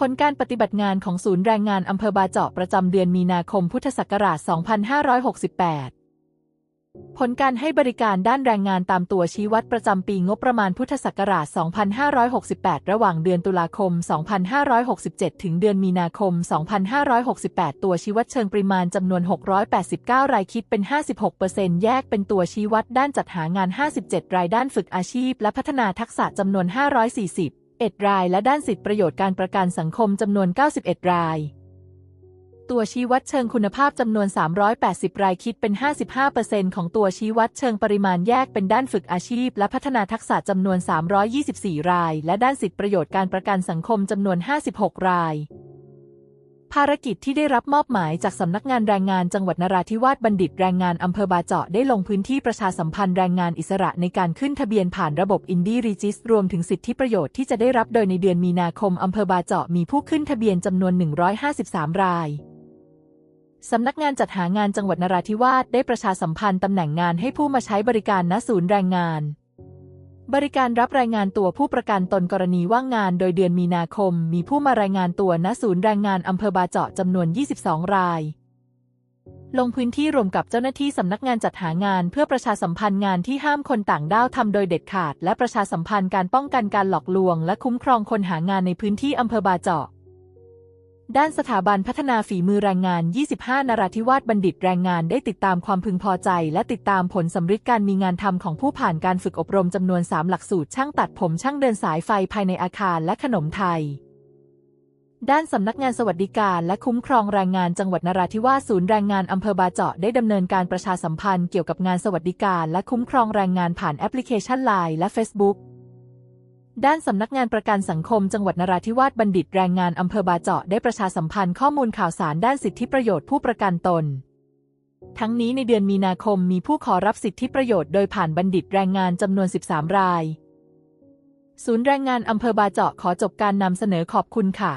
ผลการปฏิบัติงานของศูนย์แรงงานอำเภอบาเจาะประจำเดือนมีนาคมพุทธศักราช 2568 ผลการให้บริการด้านแรงงานตามตัวชี้วัดประจำปีงบประมาณพุทธศักราช 2568 ระหว่างเดือนตุลาคม 2567 ถึงเดือนมีนาคม 2568 ตัวชี้วัดเชิงปริมาณจำนวน 689 รายคิดเป็น 56%แยกเป็นตัวชี้วัดด้านจัดหางาน 57 รายด้านฝึกอาชีพ และพัฒนาทักษะจำนวน 540 1 ราย และด้านสิทธิประโยชน์การประกันสังคมจำนวน 91 ราย ตัวชี้วัดเชิงคุณภาพจำนวน 380 รายคิดเป็น 55%ของตัวชี้วัดเชิงปริมาณแยกเป็นด้านฝึกอาชีพ และพัฒนาทักษะจำนวน 324 ราย และด้านสิทธิประโยชน์การประกันสังคมจำนวน 56 ราย ภารกิจที่ได้รับมอบหมายจากสำนักงานแรงงานจังหวัดนราธิวาสบัณฑิตแรงงานอำเภอบาเจาะได้ลงพื้นที่ประชาสัมพันธ์แรงงานอิสระในการขึ้นทะเบียนผ่านระบบอินดี้รีจิสรวมถึงสิทธิประโยชน์ที่จะได้รับโดยในเดือนมีนาคมอำเภอบาเจาะมีผู้ขึ้นทะเบียนจำนวน 153 รายสำนักงานจัดหางานจังหวัดนราธิวาสได้ประชาสัมพันธ์ตำแหน่งงานให้ผู้มาใช้บริการณศูนย์แรงงาน บริการรับรายงานตัวผู้ประกันตนกรณีว่างงานโดยเดือนมีนาคม มีผู้มารายงานตัวณศูนย์แรงงานอำเภอบาเจาะจำนวน 22 ราย ลงพื้นที่รวมกับเจ้าหน้าที่สำนักงานจัดหางาน เพื่อประชาสัมพันธ์งานที่ห้ามคนต่างด้าวทำโดยเด็ดขาด และประชาสัมพันธ์การป้องกันการหลอกลวง และคุ้มครองคนหางานในพื้นที่อำเภอบาเจาะ ด้านสถาบันพัฒนาฝีมือแรงงาน 25 นราธิวาสบัณฑิตแรงงานได้ติดตามความพึงพอใจ และติดตามผลสำฤทธิ์การมีงานทำของผู้ผ่านการฝึกอบรมจำนวน 3 หลักสูตร ช่างตัดผมช่างเดินสายไฟภายในอาคารและขนมไทย ด้านสำนักงานสวัสดิการและคุ้มครองแรงงานจังหวัดนราธิวาสศูนย์แรงงานอำเภอบาเจาะได้ดำเนินการประชาสัมพันธ์เกี่ยวกับงานสวัสดิการ และคุ้มครองแรงงานผ่านแอปพลิเคชัน Line และ Facebook ด้านสำนักงานประกันสังคมจังหวัดนราธิวาสบัณฑิตแรงงานอำเภอบาเจาะได้ประชาสัมพันธ์ข้อมูลข่าวสารด้านสิทธิประโยชน์ผู้ประกันตน ทั้งนี้ในเดือนมีนาคมมีผู้ขอรับสิทธิประโยชน์โดยผ่านบัณฑิตแรงงานจำนวน 13 ราย ศูนย์แรงงานอำเภอบาเจาะขอจบการนำเสนอขอบคุณค่ะ